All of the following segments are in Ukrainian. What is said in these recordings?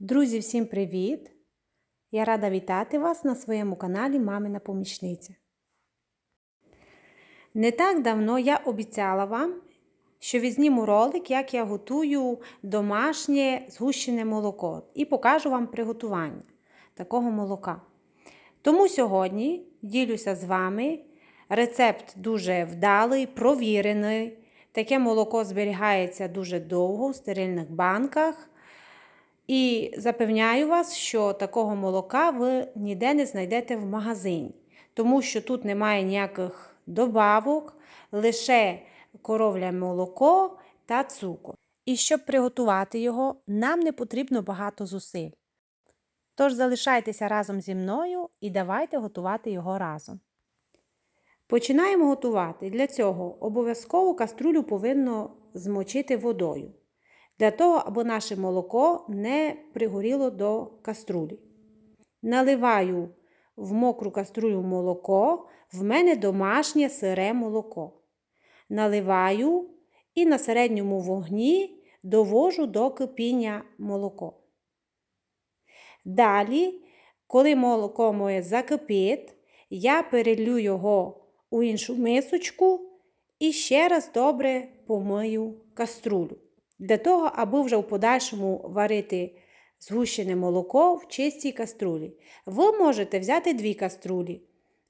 Друзі, всім привіт! Я рада вітати вас на своєму каналі Мамина Помічниця. Не так давно я обіцяла вам, що відзніму ролик, як я готую домашнє згущене молоко, і покажу вам приготування такого молока. Тому сьогодні ділюся з вами. Рецепт дуже вдалий, провірений. Таке молоко зберігається дуже довго в стерильних банках. І запевняю вас, що такого молока ви ніде не знайдете в магазині, тому що тут немає ніяких добавок, лише коровля молоко та цукор. І щоб приготувати його, нам не потрібно багато зусиль. Тож залишайтеся разом зі мною і давайте готувати його разом. Починаємо готувати. Для цього обов'язково каструлю повинно змочити водою для того, аби наше молоко не пригоріло до каструлі. Наливаю в мокру каструлю молоко, в мене домашнє сире молоко. Наливаю і на середньому вогні довожу до кипіння молоко. Далі, коли молоко моє закипить, я перелю його у іншу мисочку і ще раз добре помию каструлю для того, аби вже в подальшому варити згущене молоко в чистій каструлі. Ви можете взяти дві каструлі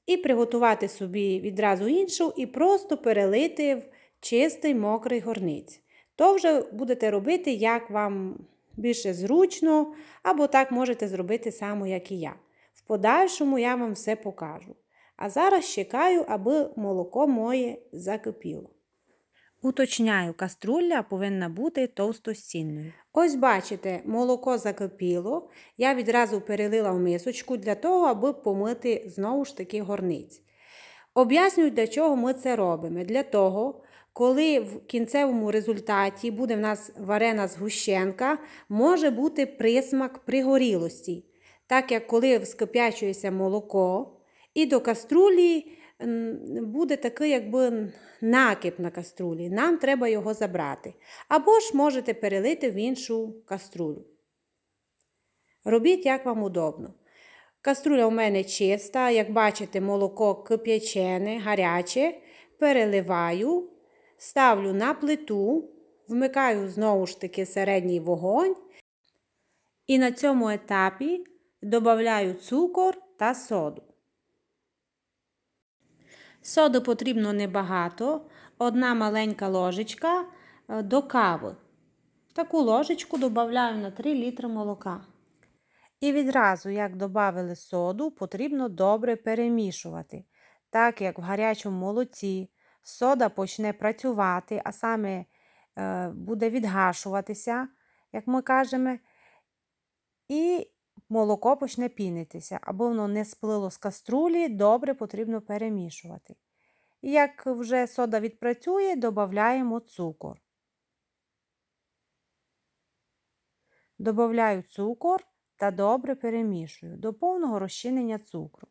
і приготувати собі відразу іншу, і просто перелити в чистий мокрий горниць. То вже будете робити, як вам більше зручно, або так можете зробити само, як і я. В подальшому я вам все покажу. А зараз чекаю, аби молоко моє закипіло. Уточняю, каструля повинна бути товстостінною. Ось бачите, молоко закипіло. Я відразу перелила в мисочку для того, аби помити знову ж таки горниць. Об'яснюю, для чого ми це робимо. Для того, коли в кінцевому результаті буде в нас варена згущенка, може бути присмак пригорілості. Так як коли вскипячується молоко, і до каструлі буде такий, якби накип на каструлі. Нам треба його забрати. Або ж можете перелити в іншу каструлю. Робіть, як вам удобно. Каструля у мене чиста, як бачите, молоко кип'ячене, гаряче. Переливаю, ставлю на плиту, вмикаю знову ж таки середній вогонь. І на цьому етапі додаю цукор та соду. Соди потрібно небагато, одна маленька ложечка е, до кави. Таку ложечку додаю на 3 літри молока. І відразу, як додали соду, потрібно добре перемішувати. Так як в гарячому молоці сода почне працювати, а саме е, буде відгашуватися, як ми кажемо. І молоко почне пінитися, або воно не сплило з каструлі, добре потрібно перемішувати. І як вже сода відпрацює, додаємо цукор. Добавляю цукор та добре перемішую до повного розчинення цукру.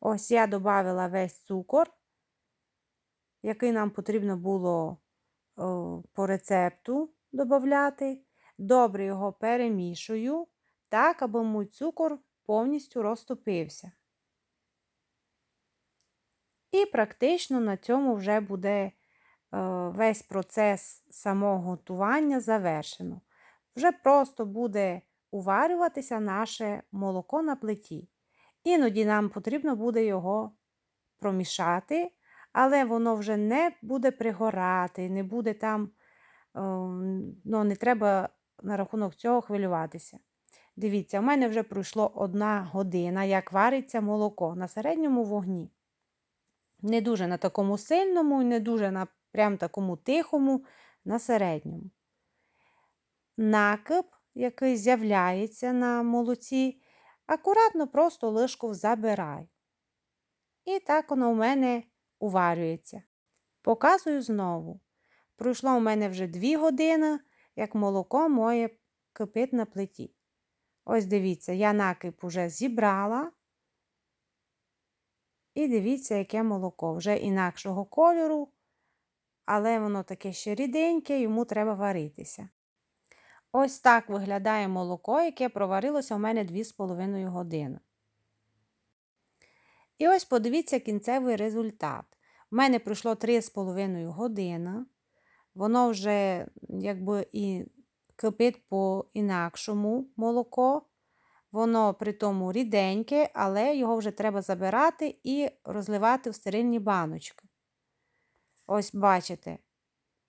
Ось я додала весь цукор, який нам потрібно було по рецепту додати, добре його перемішую, так, аби мій цукор повністю розтопився. І практично на цьому вже буде е, весь процес самого готування завершено. Вже просто буде уварюватися наше молоко на плиті. Іноді нам потрібно буде його промішати, але воно вже не буде пригорати, не буде там ну, не треба на рахунок цього хвилюватися. Дивіться, у мене вже пройшло одна година, як вариться молоко на середньому вогні. Не дуже на такому сильному і не дуже на прям такому тихому, на середньому. Накип, який з'являється на молоці, акуратно просто лишку забираю. І так воно у мене уварюється. Показую знову. Пройшло у мене вже 2 години, як молоко моє кипить на плиті. Ось дивіться, я накип уже зібрала. І дивіться, яке молоко вже інакшого кольору, але воно таке ще ріденьке, йому треба варитися. Ось так виглядає молоко, яке проварилося у мене 2,5 години. І ось подивіться кінцевий результат. У мене пройшло 3,5 години. Воно вже якби і кипить по-інакшому молоко. Воно при тому ріденьке, але його вже треба забирати і розливати в стерильні баночки. Ось бачите,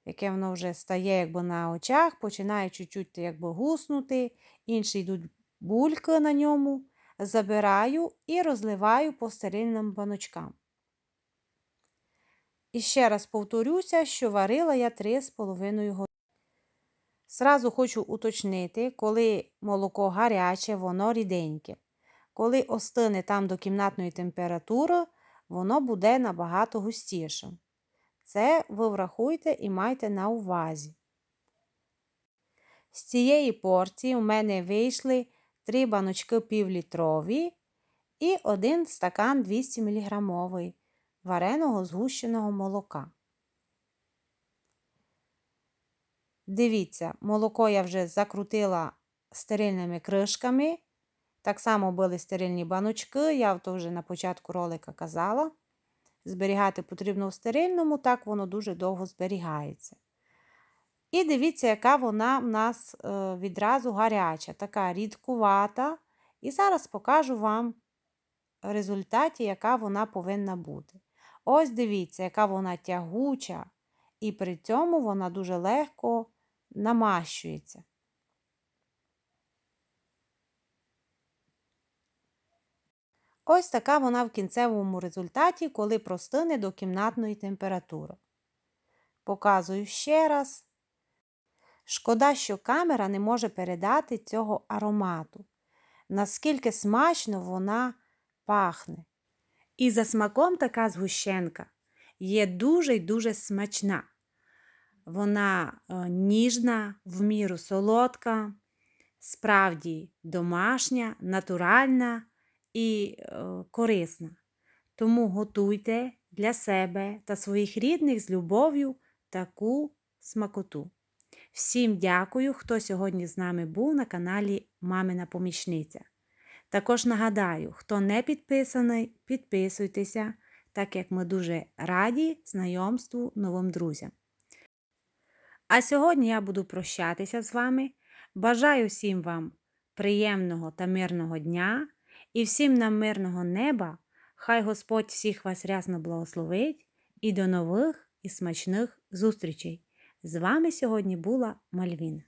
яке воно вже стає якби на очах, починає чуть-чуть якби гуснути, інші йдуть бульки на ньому. Забираю і розливаю по стерильним баночкам. І ще раз повторюся, що варила я 3,5 години. Зразу хочу уточнити, коли молоко гаряче, воно ріденьке. Коли остине там до кімнатної температури, воно буде набагато густішим. Це ви врахуйте і майте на увазі. З цієї порції у мене вийшли 3 баночки півлітрові і 1 стакан 200 мг вареного згущеного молока. Дивіться, молоко я вже закрутила стерильними кришками. Так само були стерильні баночки, я то вже на початку ролика казала. Зберігати потрібно в стерильному, так воно дуже довго зберігається. І дивіться, яка вона в нас е, відразу гаряча, така рідкувата. І зараз покажу вам результаті, яка вона повинна бути. Ось дивіться, яка вона тягуча, і при цьому вона дуже легко намащується. Ось така вона в кінцевому результаті, коли простине до кімнатної температури. Показую ще раз. Шкода, що камера не може передати цього аромату, наскільки смачно вона пахне. І за смаком така згущенка є дуже й дуже смачна. Вона е, ніжна, в міру солодка, справді домашня, натуральна і е, корисна. Тому готуйте для себе та своїх рідних з любов'ю таку смакоту. Всім дякую, хто сьогодні з нами був на каналі Мамина Помічниця. Також нагадаю, хто не підписаний, підписуйтеся, так як ми дуже раді знайомству новим друзям. А сьогодні я буду прощатися з вами. Бажаю всім вам приємного та мирного дня і всім нам мирного неба. Хай Господь всіх вас рясно благословить і до нових і смачних зустрічей! З вами сьогодні була Мальвіна.